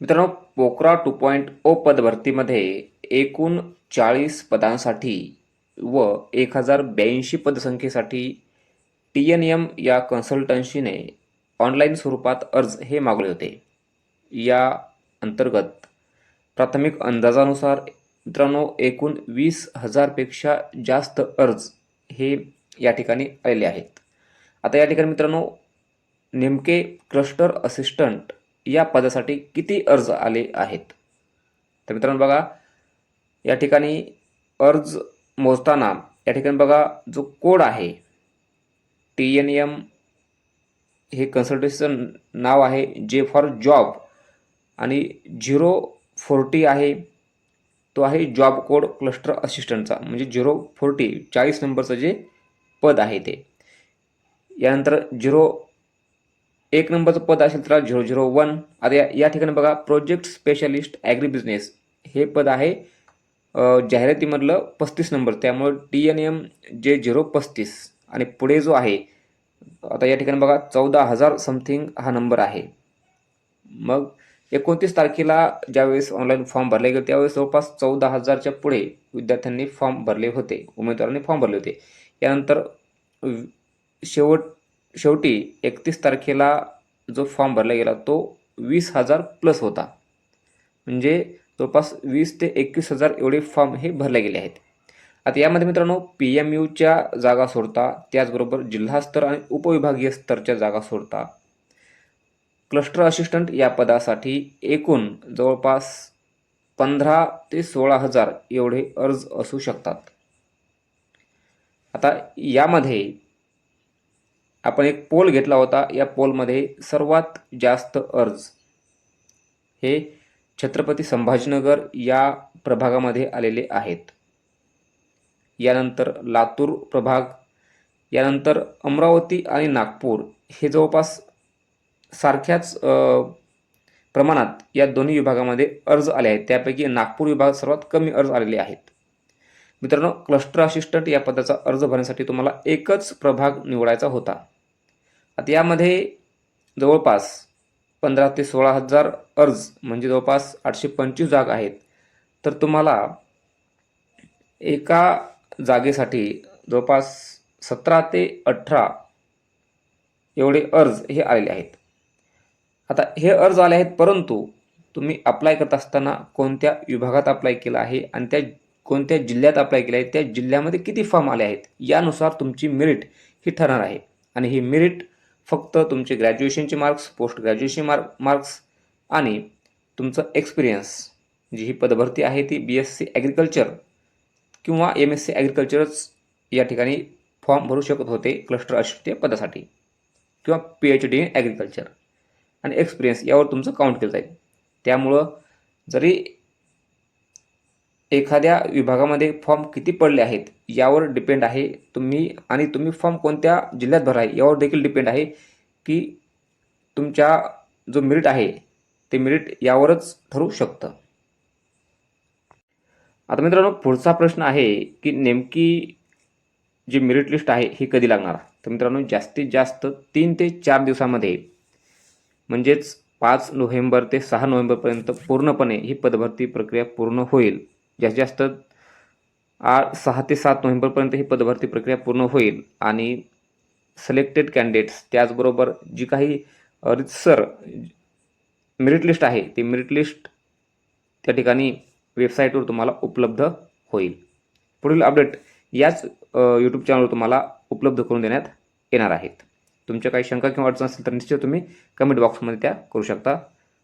मित्रांनो PoCRA two point O पदभरतीमध्ये एकूण चाळीस पदांसाठी व एक हजार ब्याऐंशी पदसंख्येसाठी टी एन एम या कन्सल्टन्सीने ऑनलाईन स्वरूपात अर्ज हे मागले होते. या अंतर्गत प्राथमिक अंदाजानुसार मित्रांनो एकूण वीस हजारपेक्षा जास्त अर्ज हे या ठिकाणी आलेले आहेत. आता या ठिकाणी मित्रांनो नेमके क्लस्टर असिस्टंट या पदासाठी किती अर्ज आले आहेत? तर मित्रांनो बघा या ठिकाणी अर्ज मोजताना या ठिकाणी बघा जो कोड आहे टी एन एम हे कन्सल्टेशन नाव आहे जे फॉर जॉब आणि झिरो फोर्टी आहे तो आहे जॉब कोड क्लस्टर असिस्टंटचा म्हणजे झिरो फोर्टी चाळीस नंबरचं जे पद आहे ते. यानंतर झिरो एक नंबरचं पद असेल तर झिरो झिरो वन. आता या या ठिकाणी बघा प्रोजेक्ट स्पेशलिस्ट ॲग्री बिझनेस हे पद आहे जाहिरातीमधलं पस्तीस नंबर. त्यामुळे T N M J zero पस्तीस. आणि पुढे जो आहे आता या ठिकाणी बघा चौदा हजार समथिंग हा नंबर आहे. मग एकोणतीस तारखेला ज्यावेळेस ऑनलाईन फॉर्म भरले गेले त्यावेळेस जवळपास चौदा हजारच्या पुढे विद्यार्थ्यांनी फॉर्म भरले होते उमेदवारांनी फॉर्म भरले होते. यानंतर शेवट शेवटी एकतीस तारखेला जो फॉर्म भरला गेला तो वीस हजार प्लस होता. म्हणजे जवळपास वीस ते एकवीस हजार एवढे फॉर्म हे भरले गेले आहेत. आता यामध्ये मित्रांनो पी एम यूच्या जागा सोडता त्याचबरोबर जिल्हास्तर आणि उपविभागीय स्तरच्या जागा सोडता क्लस्टर असिस्टंट या पदासाठी एकूण जवळपास पंधरा ते सोळा हजार एवढे अर्ज असू शकतात. आता यामध्ये आपण एक पोल घेतला होता या पोलमध्ये सर्वात जास्त अर्ज. हे छत्रपती संभाजीनगर या प्रभागामध्ये आलेले आहेत. यानंतर लातूर प्रभाग यानंतर अमरावती आणि नागपूर. हे जवळपास सारख्याच प्रमाणात या दोन्ही विभागामध्ये अर्ज आले आहेत. त्यापैकी नागपूर विभागात सर्वात कमी अर्ज आलेले आहेत. मित्रांनो क्लस्टर असिस्टंट या पदाचा अर्ज भरण्यासाठी तुम्हाला एकच प्रभाग निवडायचा होता. आता यामध्ये जवळपास पंधरा ते सोळा हजार अर्ज म्हणजे जवळपास आठशे पंचवीस जागा आहेत. तर तुम्हाला एका जागेसाठी जवळपास सतरा ते अठरा एवढे अर्ज हे आलेले आहेत. आता हे अर्ज आले आहेत परंतु तुम्ही अप्लाय करत असताना कोणत्या विभागात अप्लाय केलं आहे आणि त्या कोणत्या जिल्ह्यात अप्लाय केलं आहे त्या जिल्ह्यामध्ये किती फॉर्म आले आहेत यानुसार तुमची मेरिट ही ठरणार आहे. आणि ही मेरिट फक्त तुमचे ग्रॅज्युएशनचे marks post graduation mark marks आणि तुमचं एक्सपिरियन्स जी ही पदभरती आहे ती बी एस सी ॲग्रिकल्चर किंवा एम एस सी ॲग्रिकल्चरच या ठिकाणी फॉर्म भरू शकत होते क्लस्टर असिस्टंट पदासाठी. किंवा P H D in agriculture आणि एक्सपिरियन्स यावर तुमचं काउंट केलं जाईल. त्यामुळं जरी एखाद्या विभागामध्ये फॉर्म किती पडले आहेत यावर डिपेंड आहे. तुम्ही आणि तुम्ही फॉर्म कोणत्या जिल्ह्यात भरा यावर देखील डिपेंड आहे की तुमच्या जो मेरिट आहे ते मेरिट यावरच ठरू शकतं. आता मित्रांनो पुढचा प्रश्न आहे की नेमकी जी मेरिट लिस्ट आहे ही कधी लागणार? तर मित्रांनो जास्तीत जास्त तीन ते चार दिवसामध्ये म्हणजेच पाच नोव्हेंबर ते सहा नोव्हेंबरपर्यंत पूर्णपणे ही पदभरती प्रक्रिया पूर्ण होईल. जास्तीत जास्त आठ सहा ते सात नोव्हेंबरपर्यंत ही पदभरती प्रक्रिया पूर्ण होईल आणि सिलेक्टेड कॅन्डिडेट्स त्याचबरोबर जी काही रितसर मेरिट लिस्ट आहे ती मेरिट लिस्ट त्या ठिकाणी वेबसाईटवर तुम्हाला उपलब्ध होईल. पुढील अपडेट याच यूट्यूब चॅनलवर तुम्हाला उपलब्ध करून देण्यात येणार आहेत. तुमच्या काही शंका किंवा अडचण असेल तर निश्चित तुम्ही कमेंट बॉक्समध्ये त्या करू शकता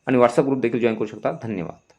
आणि व्हॉट्सअप ग्रुप देखील जॉईन करू शकता. धन्यवाद.